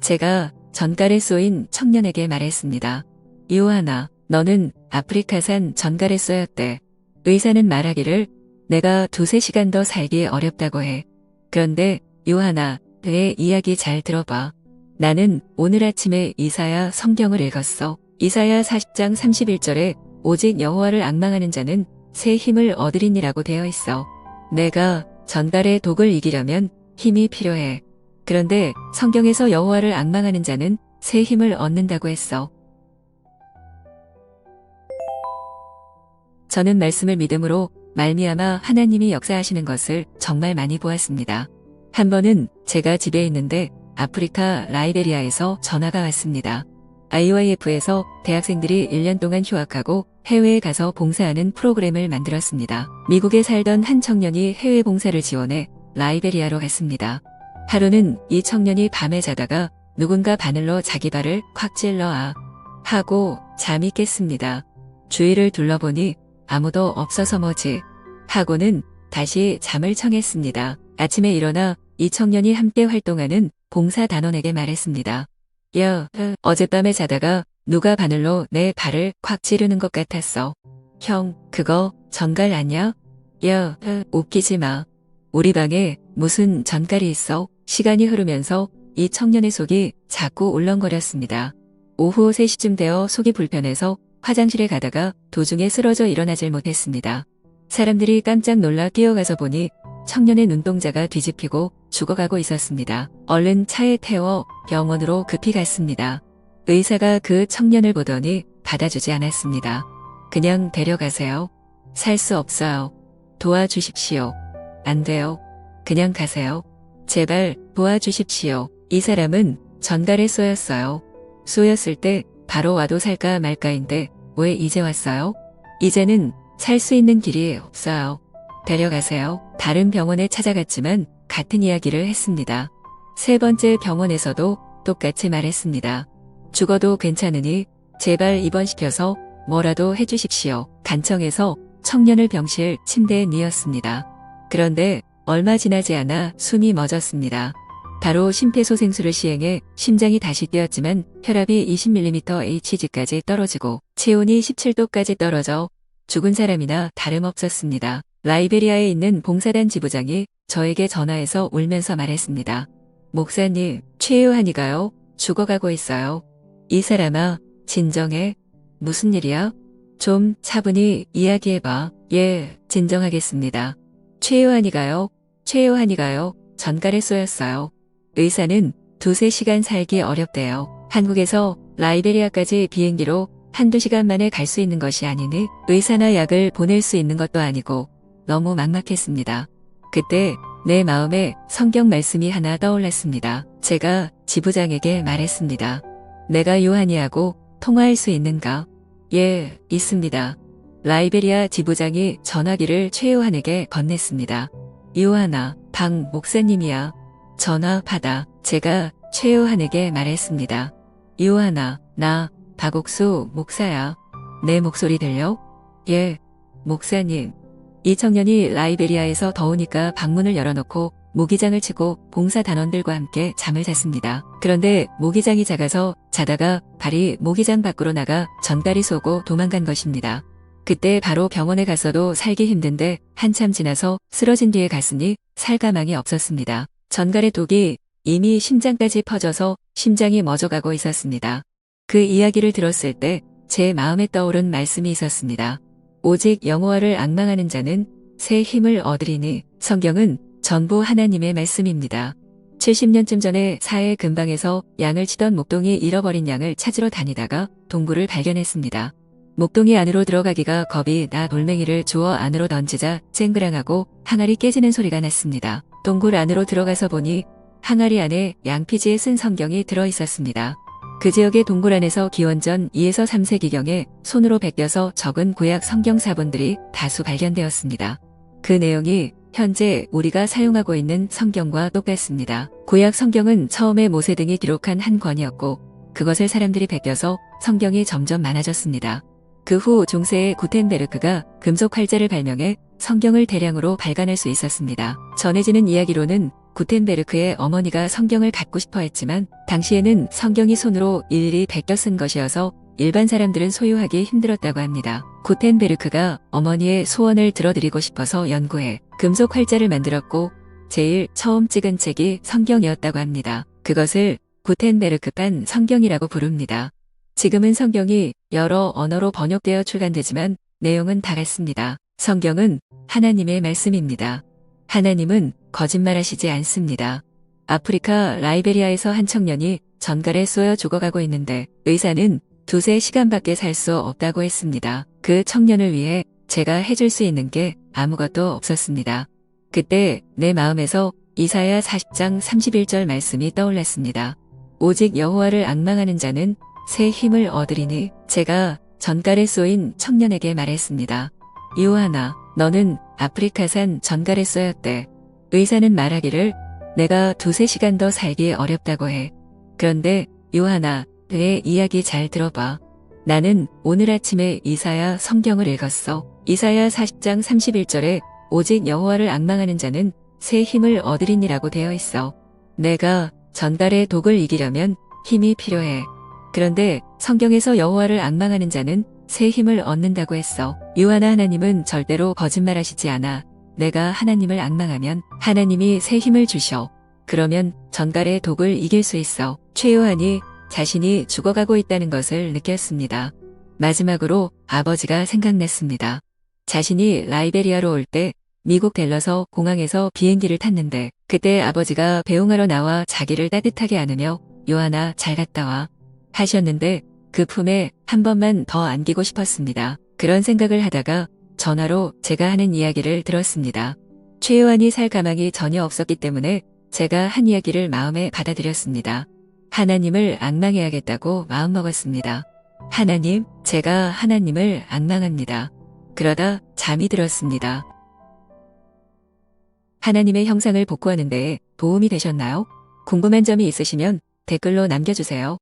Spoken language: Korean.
제가 전갈에 쏘인 청년에게 말했습니다. 요하나, 너는 아프리카산 전갈에 쏘였대. 의사는 말하기를 내가 두세 시간 더 살기 어렵다고 해. 그런데 요하나, 그의 이야기 잘 들어봐. 나는 오늘 아침에 이사야 성경을 읽었어. 이사야 40장 31절에 오직 여호와를 악망하는 자는 새 힘을 얻으리니라고 되어 있어. 내가 전갈의 독을 이기려면 힘이 필요해. 그런데 성경에서 여호와를 악망하는 자는 새 힘을 얻는다고 했어. 저는 말씀을 믿음으로 말미암아 하나님이 역사하시는 것을 정말 많이 보았습니다. 한 번은 제가 집에 있는데 아프리카 라이베리아에서 전화가 왔습니다. IYF에서 대학생들이 1년 동안 휴학하고 해외에 가서 봉사하는 프로그램을 만들었습니다. 미국에 살던 한 청년이 해외 봉사를 지원해 라이베리아로 갔습니다. 하루는 이 청년이 밤에 자다가 누군가 바늘로 자기 발을 콱 찔러 아 하고 잠이 깼습니다. 주위를 둘러보니 아무도 없어서 뭐지 하고는 다시 잠을 청했습니다. 아침에 일어나 이 청년이 함께 활동하는 봉사단원에게 말했습니다. 야, 어젯밤에 자다가 누가 바늘로 내 발을 콱 찌르는 것 같았어. 형, 그거 전갈 아냐? 야, 웃기지 마. 우리 방에 무슨 전갈이 있어? 시간이 흐르면서 이 청년의 속이 자꾸 울렁거렸습니다. 오후 3시쯤 되어 속이 불편해서 화장실에 가다가 도중에 쓰러져 일어나질 못했습니다. 사람들이 깜짝 놀라 뛰어가서 보니 청년의 눈동자가 뒤집히고 죽어가고 있었습니다. 얼른 차에 태워 병원으로 급히 갔습니다. 의사가 그 청년을 보더니 받아주지 않았습니다. 그냥 데려가세요. 살 수 없어요. 도와주십시오. 안 돼요. 그냥 가세요. 제발 도와주십시오. 이 사람은 전갈에 쏘였어요. 쏘였을 때 바로 와도 살까 말까인데 왜 이제 왔어요? 이제는 살 수 있는 길이 없어요. 데려가세요. 다른 병원에 찾아갔지만 같은 이야기를 했습니다. 세 번째 병원에서도 똑같이 말했습니다. 죽어도 괜찮으니 제발 입원시켜서 뭐라도 해주십시오. 간청해서 청년을 병실 침대에 뉘었습니다. 그런데 얼마 지나지 않아 숨이 멎었습니다. 바로 심폐소생술을 시행해 심장이 다시 뛰었지만 혈압이 20mm Hg까지 떨어지고 체온이 17도까지 떨어져 죽은 사람이나 다름없었습니다. 라이베리아에 있는 봉사단 지부장이 저에게 전화해서 울면서 말했습니다. 목사님, 최요한이가요? 죽어가고 있어요. 이 사람아, 진정해. 무슨 일이야? 좀 차분히 이야기해봐. 예, 진정하겠습니다. 최요한이가요? 최요한이가요? 전갈에 쏘였어요. 의사는 두세 시간 살기 어렵대요. 한국에서 라이베리아까지 비행기로 한두 시간 만에 갈 수 있는 것이 아니니 의사나 약을 보낼 수 있는 것도 아니고 너무 막막했습니다. 그때 내 마음에 성경 말씀이 하나 떠올랐습니다. 제가 지부장에게 말했습니다. 내가 요한이하고 통화할 수 있는가? 예, 있습니다. 라이베리아 지부장이 전화기를 최요한에게 건넸습니다. 요한아, 박 목사님이야. 전화 받아. 제가 최요한에게 말했습니다. 요한아, 나 박옥수 목사야. 내 목소리 들려? 예, 목사님. 이 청년이 라이베리아에서 더우니까 방문을 열어놓고 모기장을 치고 봉사 단원들과 함께 잠을 잤습니다. 그런데 모기장이 작아서 자다가 발이 모기장 밖으로 나가 전갈이 쏘고 도망간 것입니다. 그때 바로 병원에 갔어도 살기 힘든데 한참 지나서 쓰러진 뒤에 갔으니 살 가망이 없었습니다. 전갈의 독이 이미 심장까지 퍼져서 심장이 멎어가고 있었습니다. 그 이야기를 들었을 때 제 마음에 떠오른 말씀이 있었습니다. 오직 영호와를 악망하는 자는 새 힘을 얻으리니 성경은 전부 하나님의 말씀입니다. 70년쯤 전에 사해 근방에서 양을 치던 목동이 잃어버린 양을 찾으러 다니다가 동굴을 발견했습니다. 목동이 안으로 들어가기가 겁이 나 돌멩이를 주워 안으로 던지자 쨍그랑하고 항아리 깨지는 소리가 났습니다. 동굴 안으로 들어가서 보니 항아리 안에 양피지에 쓴 성경이 들어 있었습니다. 그 지역의 동굴 안에서 기원전 2에서 3세기경에 손으로 베껴서 적은 구약 성경 사본들이 다수 발견되었습니다. 그 내용이 현재 우리가 사용하고 있는 성경과 똑같습니다. 구약 성경은 처음에 모세 등이 기록한 한 권이었고 그것을 사람들이 베껴서 성경이 점점 많아졌습니다. 그 후 중세의 구텐베르크가 금속 활자를 발명해 성경을 대량으로 발간할 수 있었습니다. 전해지는 이야기로는 구텐베르크의 어머니가 성경을 갖고 싶어 했지만 당시에는 성경이 손으로 일일이 베껴 쓴 것이어서 일반 사람들은 소유하기 힘들었다고 합니다. 구텐베르크가 어머니의 소원을 들어드리고 싶어서 연구해 금속 활자를 만들었고 제일 처음 찍은 책이 성경이었다고 합니다. 그것을 구텐베르크판 성경이라고 부릅니다. 지금은 성경이 여러 언어로 번역되어 출간되지만 내용은 다 같습니다. 성경은 하나님의 말씀입니다. 하나님은 거짓말하시지 않습니다. 아프리카 라이베리아에서 한 청년이 전갈에 쏘여 죽어가고 있는데 의사는 두세 시간밖에 살 수 없다고 했습니다. 그 청년을 위해 제가 해줄 수 있는 게 아무것도 없었습니다. 그때 내 마음에서 이사야 40장 31절 말씀이 떠올랐습니다. 오직 여호와를 악망하는 자는 새 힘을 얻으리니 제가 전갈에 쏘인 청년에게 말했습니다. 요하나, 너는 아프리카산 전갈에 쏘였대. 의사는 말하기를 내가 두세 시간 더 살기 어렵다고 해. 그런데 요하나, 내 이야기 잘 들어봐. 나는 오늘 아침에 이사야 성경을 읽었어. 이사야 40장 31절에 오직 여호와를 악망하는 자는 새 힘을 얻으리니라고 되어 있어. 내가 전갈의 독을 이기려면 힘이 필요해. 그런데 성경에서 여호와를 악망하는 자는 새 힘을 얻는다고 했어. 요하나 하나님은 절대로 거짓말하시지 않아. 내가 하나님을 악망하면 하나님이 새 힘을 주셔. 그러면 전갈의 독을 이길 수 있어. 최요한이 자신이 죽어가고 있다는 것을 느꼈습니다. 마지막으로 아버지가 생각났습니다. 자신이 라이베리아로 올 때 미국 델러서 공항에서 비행기를 탔는데 그때 아버지가 배웅하러 나와 자기를 따뜻하게 안으며 요하나 잘 갔다 와 하셨는데 그 품에 한 번만 더 안기고 싶었습니다. 그런 생각을 하다가 전화로 제가 하는 이야기를 들었습니다. 최요한이 살 가망이 전혀 없었기 때문에 제가 한 이야기를 마음에 받아들였습니다. 하나님을 악망해야겠다고 마음먹었습니다. 하나님, 제가 하나님을 악망합니다. 그러다 잠이 들었습니다. 하나님의 형상을 복구하는 데 도움이 되셨나요? 궁금한 점이 있으시면 댓글로 남겨주세요.